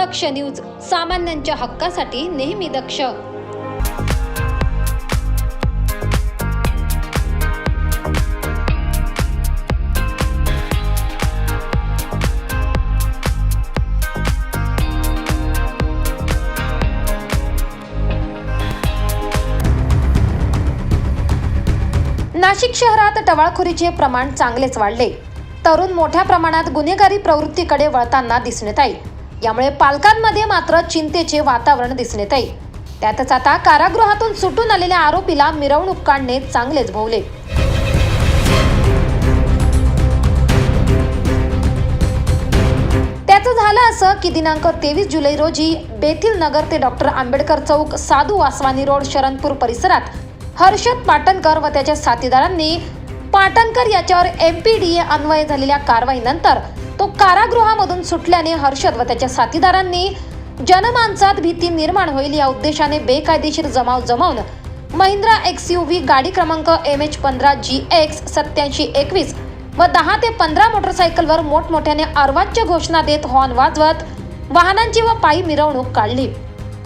दक्ष news सामान्यांच्या हक्कासाठी नेहमी दक्ष. नाशिक शहरात टवाळखोरीचे प्रमाण चांगलेच वाढले. तरुण मोठ्या प्रमाणात गुन्हेगारी प्रवृत्तीकडे वळताना दिसून येत आहे. यामुळे पालकांमध्ये मात्र चिंतेचे वातावरण दिसून येत आहे त्यातच आता कारागृहातून सुटून आलेल्या आरोपीला मिरवणूक काढणे चांगलेच भोवले. त्याचं झालं असं की दिनांक तेवीस जुलै रोजी बेथिल नगर ते डॉक्टर आंबेडकर चौक साधू वासवानी रोड शरणपूर परिसरात हर्षद पाटणकर व त्याच्या साथीदारांनी पाटणकर याच्यावर एम पी डी ए अन्वय झालेल्या कारवाईनंतर तो कारागृहामधून सुटल्याने हर्षद व त्याच्या साथीदारांनी जनमानसात भीती निर्माण होईल या उद्देशाने बेकायदेशीर जमाव जमावून महिंद्रा एक्स यू व्ही गाडी क्रमांक एम एच पंधरा जी एक्स सत्याऐंशी एकवीस व दहा ते पंधरा मोटरसायकलवर मोठमोठ्याने अर्वाच्य घोषणा देत हॉर्न वाजवत वाहनांची व पायी मिरवणूक काढली.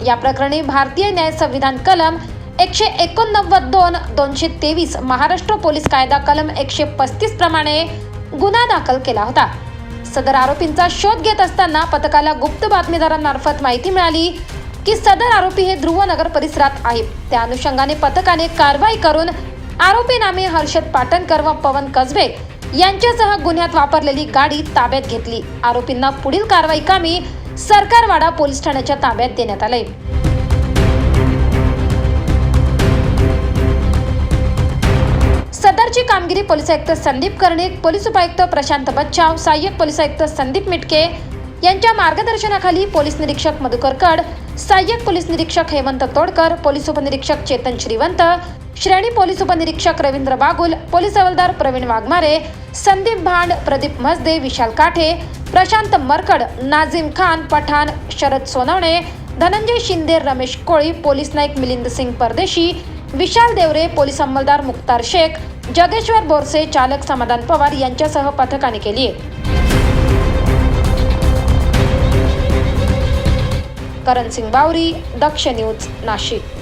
या प्रकरणी भारतीय न्याय संविधान कलम एकशे एकोणनव्वद दोन दोनशे तेवीस महाराष्ट्र पोलीस कायदा कलम एकशे पस्तीस प्रमाणे गुन्हा दाखल केला होता. सदर आरोपींचा शोध घेत असताना पथकाला गुप्त बातमीदारांमार्फत माहिती मिळाली की सदर आरोपी हे ध्रुवनगर परिसरात आहेत. त्या अनुषंगाने पथकाने कारवाई करून आरोपी नामे हर्षद पाटणकर व पवन कसबे यांच्यासह गुन्ह्यात वापरलेली गाडी ताब्यात घेतली. आरोपींना पुढील कारवाई कामी सरकारवाडा पोलीस ठाण्याच्या ताब्यात देण्यात आले सदरची कामगिरी पोलीस आयुक्त संदीप कर्णिक पोलीस उपायुक्त प्रशांत बच्चाव सहाय्यक पोलीस आयुक्त संदीप मिटके यांच्या मार्गदर्शनाखाली पोलीस निरीक्षक मधुकर कड सहाय्यक पोलीस निरीक्षक हेमंत तोडकर पोलीस उपनिरीक्षक चेतन श्रीवंत श्रेणी पोलीस उपनिरीक्षक रवींद्र बागुल पोलीस हवालदार प्रवीण वाघमारे संदीप भांड प्रदीप मजदे विशाल काठे प्रशांत मरकड नाझीम खान पठाण शरद सोनवणे धनंजय शिंदे रमेश कोळी पोलीस नाईक मिलिंद सिंग परदेशी विशाल देवरे पोलीस अंमलदार मुक्तार शेख जगेश्वर बोरसे चालक समाधान पवार यांच्यासह पथकाने केली आहे. करण सिंग बावरी दक्ष न्यूज नाशिक.